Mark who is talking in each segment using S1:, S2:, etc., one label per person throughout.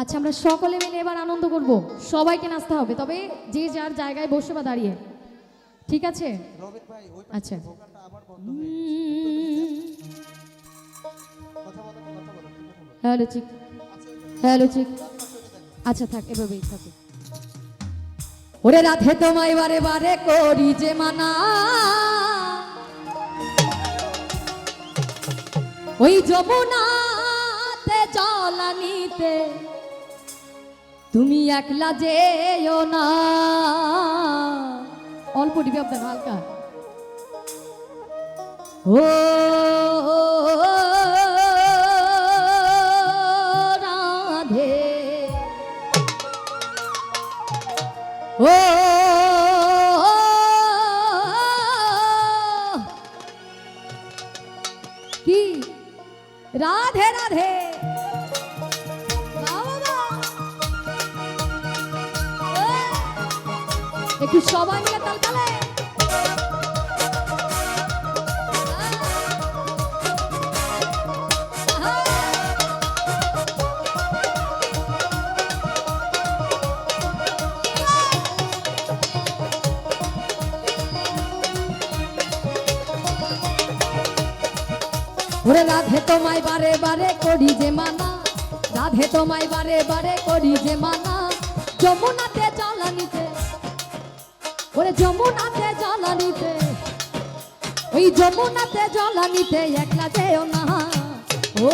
S1: আচ্ছা আমরা সকলে মিলে এবার আনন্দ করব। সবাইকে নাচতে হবে তবে যে যার জায়গায় বসে বা দাঁড়িয়ে। ঠিক আছে? আচ্ছা। হ্যালো চিক হ্যালো চিক আচ্ছা থাক এভাবেই থাকুক ওরে রাধে তোমায় বারে বারে করি যে মানা। ওই যমুনাতে জলানিতে তুমি একলা যেও না। অল্প ডিবে আপনার হালকা। ও রাধে। ও একটু সবাই মিলে ওরে রাধে তোমায় বারে বারে করি যে মানা। রাধে তোমায় বারে বারে করি যে মানা। যমুনাতে ওরে যমুনাতে জ্বালানিতে ওই যমুনাতে জ্বালানিতে একলা যেও না। ও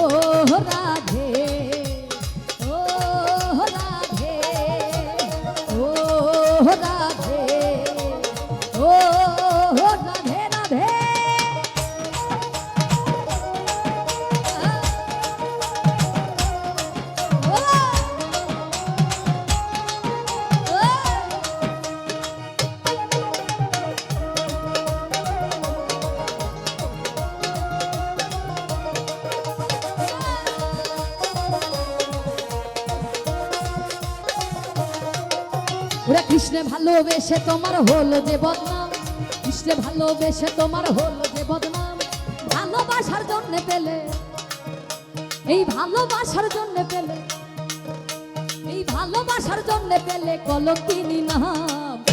S1: কৃষ্ণে ভালোবেসে তোমার হলো যে বদনাম। কৃষ্ণে ভালোবেসে তোমার হলো যে বদনাম। ভালোবাসার জন্য পেলে, এই ভালোবাসার জন্য পেলে, এই ভালোবাসার জন্য পেলে কলকিনি নাম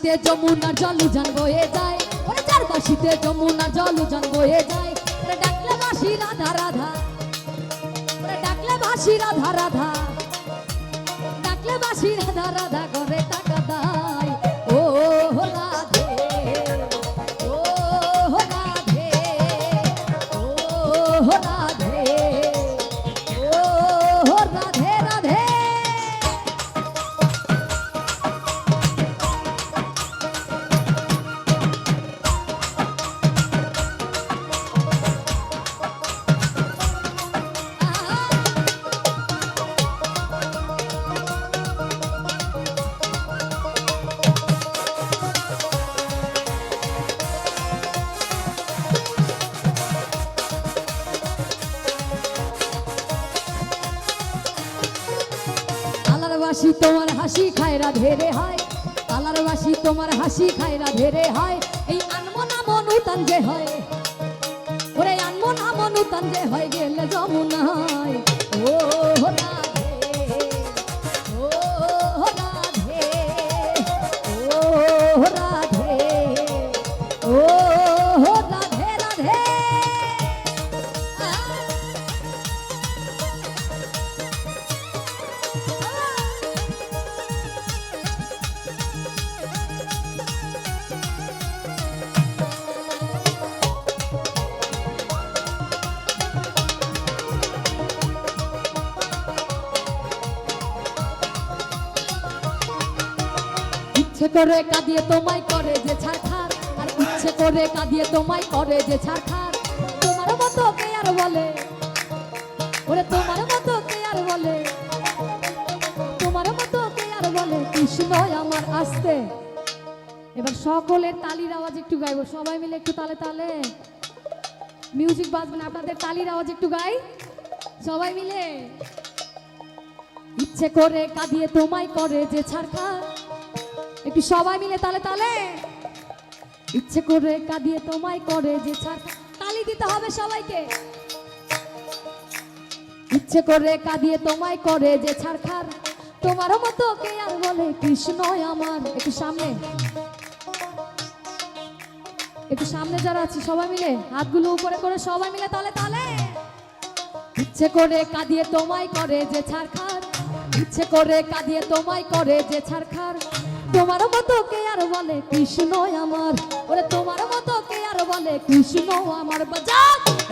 S1: চারবাসিতে যমুনার জল উজান বয়ে যায়। ওরে চারবাসিতে যমুনার জল উজান বয়ে যায়। ওরে ডাকলে বাসি রাধা রাধা। ওরে ডাকলে বাসি রাধা রাধা। ডাকলে বাসি রাধা রাধা করে টাকা দায় ধেরে হয়। কালার বাসি তোমার হাসি খায়রা ধেরে হয়। এই আনমনা মনুতান যে হয়। ওরে আনমনা মনুতান যে হয়, গেলে যমুনায়। ও রাধে করে কাঁদিয়ে তোমায় করে যে ছাড়খার আর ইচ্ছে করে কাঁদিয়ে তোমায় করে যে ছাড়খার তোমার বলে? ওরে তোমার মতো কে আর বলে? তোমার মতো কে আর বলে? কৃষ্ণ আমার আসতে। এবার সকলের তালির আওয়াজ একটু গাইবো। সবাই মিলে একটু তালে তালে। মিউজিক বাজবে না, আপনাদের তালির আওয়াজ একটু গাই। সবাই মিলে। ইচ্ছে করে কাঁদিয়ে তোমায় করে যে ছাড়খা একটু সবাই মিলে তালে তালে। ইচ্ছে করে কাঁদিয়ে তোমায় করে যে ছাড়খা তালি দিতে হবে সবাইকে। ইচ্ছে করে কাঁদিয়ে তোমায় করে যে ছাড়খার তোমার মতো কে আর বলে, কৃষ্ণ আমার। একটু সামনে। একটু সামনে যারা আছি, সবাই মিলে হাতগুলো উপরে করে সবাই মিলে তালে তালে। ইচ্ছে করে কাঁদিয়ে তোমায় করে যে ছাড়খার ইচ্ছে করে কাঁদিয়ে তোমায় করে যে ছাড়খার তোমার মতো কে আর বলে কৃষ্ণ আমার? ওরে তোমার মতো কে আর বলে কৃষ্ণ আমার? বাজা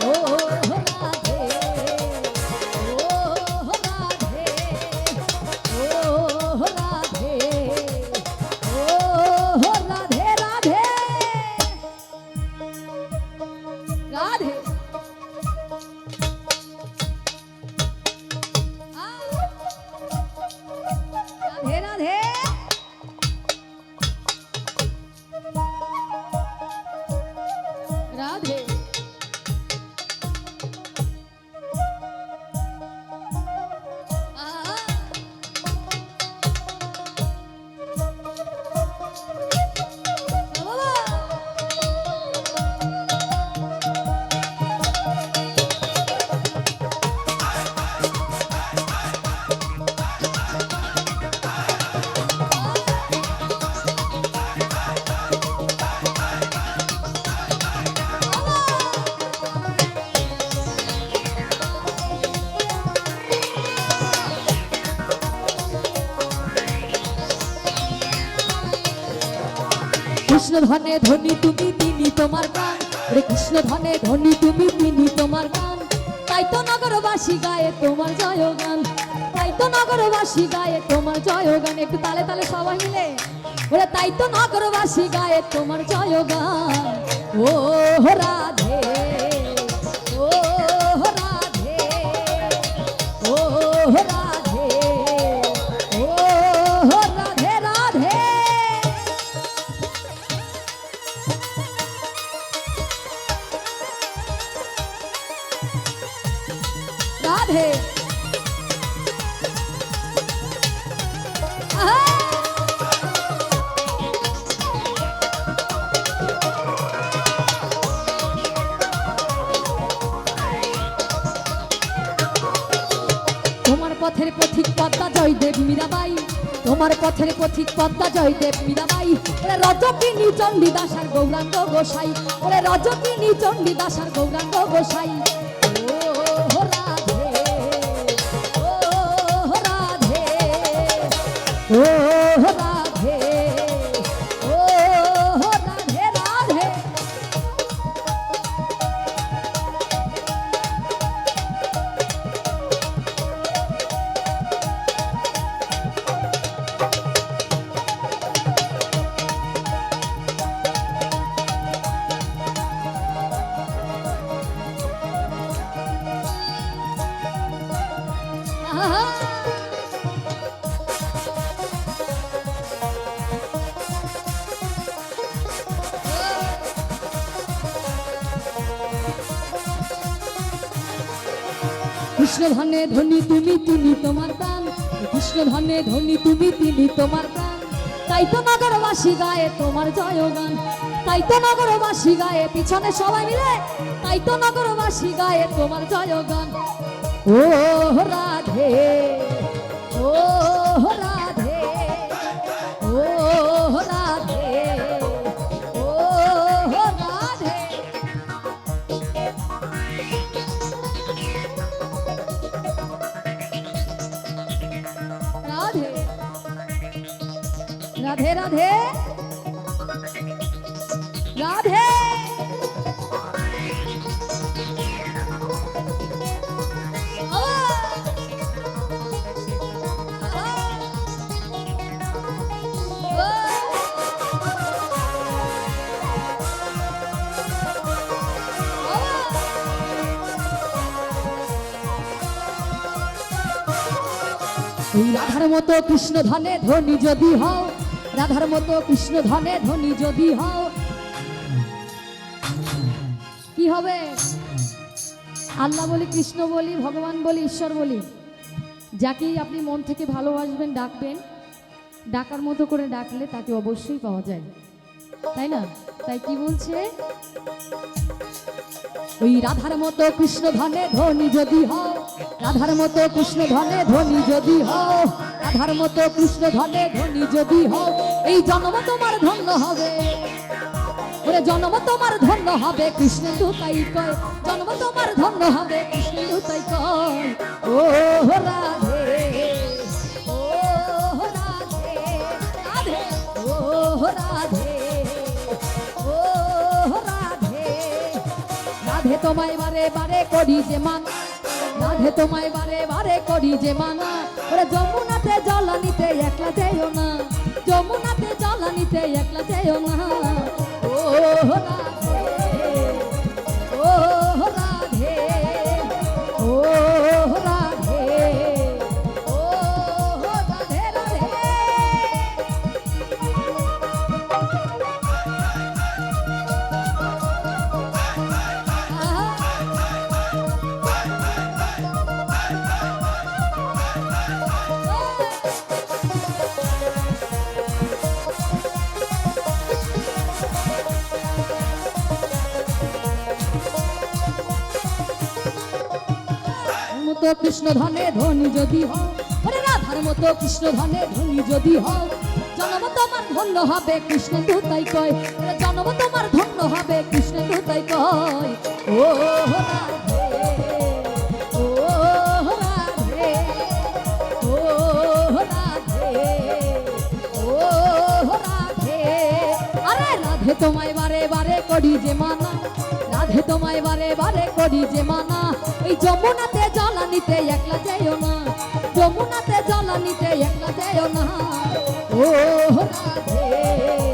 S1: ও। কৃষ্ণ ধনে ধনী তুমি তিনি তোমার গান রে কৃষ্ণ ধনে ধনী তুমি তিনি তোমার গান তাই তো নগরবাসী গায়ে তোমার জয় গান তাই তো নগরবাসী গায়ে তোমার জয় গান একটু তালে তালে সবাই মিলে। ওরে তাই তো নগরবাসী গায়ে তোমার জয় গান ও রাধে ও রাধে ও রাধে। পথের পথিক পদ্মা জয়দেব মীরাবাই। তোমার পথের পথিক পদ্মা জয়দেব মীরাবাই। ওরে রজকিনী চণ্ডীদাস আর গৌরাঙ্গ গোসাই। ওরে রজকিনী চণ্ডীদাস আর গৌরাঙ্গ গোসাই। ও কৃষ্ণ ধনে তুমি তিনি তোমার প্রাণ। কৃষ্ণ ধনে ধনী তুমি তিনি তোমার প্রাণ। তাই তো নগরবাসী গায়ে তোমার জয় গান তাই তো নগরবাসী গায়ে পিছনে সবাই মিলে, তাই তো নগরবাসী গায়ে তোমার জয় গান ও রাধে ও রাধে ও রাধে ও রাধে রাধে রাধে রাধে রাধে রাধার মতো কৃষ্ণ ধনে ধনী যদি হও, রাধার মতো কৃষ্ণ ধনে ধনী যদি হও। কি হবে? আল্লাহ বলি, কৃষ্ণ বলি, ভগবান বলি, ঈশ্বর বলি, যাকেই আপনি মন থেকে ভালোবাসবেন, ডাকবেন, ডাকার মতো করে ডাকলে তাকে অবশ্যই পাওয়া যায়। তাই না? তাই কি বলছে? ওই রাধার মতো কৃষ্ণ ধনে ধনী যদি হও রাধার মতো কৃষ্ণ ধনে ধনী যদি হও, রাধার মতো কৃষ্ণ ধনে ধনী যদি হও, এই জন্ম তোমার ধন্য হবে। ওরে, জন্ম তোমার ধন্য হবে, কৃষ্ণ তাই কয়। জন্ম তোমার ধন্য হবে, কৃষ্ণ তাই কয়। ও রাধে ও রাধে রাধে, ও রাধে ও রাধে। রাধে তোমায় বারে বারে করি যে মানা। রাধে তোমায় বারে বারে করি যে মানা। ওরে যমুনাতে জল নিতে একলা যেও না। যমুনাতে জল নিতে একলা যেও না। ও রাধে মতো কৃষ্ণ ধনে ধনী যদি হও ওরে রাধার মতো কৃষ্ণ ধনে ধনী যদি হও জন্ম তোমার ধন্য হবে, কৃষ্ণ তাই কয়। জন্ম তোমার ধন্য হবে, কৃষ্ণ তাই কয়। ও রাধে রাধে তোমায় বারে বারে করি যে মানা, রাধে তোমায় বারে বারে করি যে মানা। এই যমুনাতে জল একলা যেও না যমুনাতে জল একলা যেও না। ও রাধে।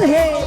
S1: রাধে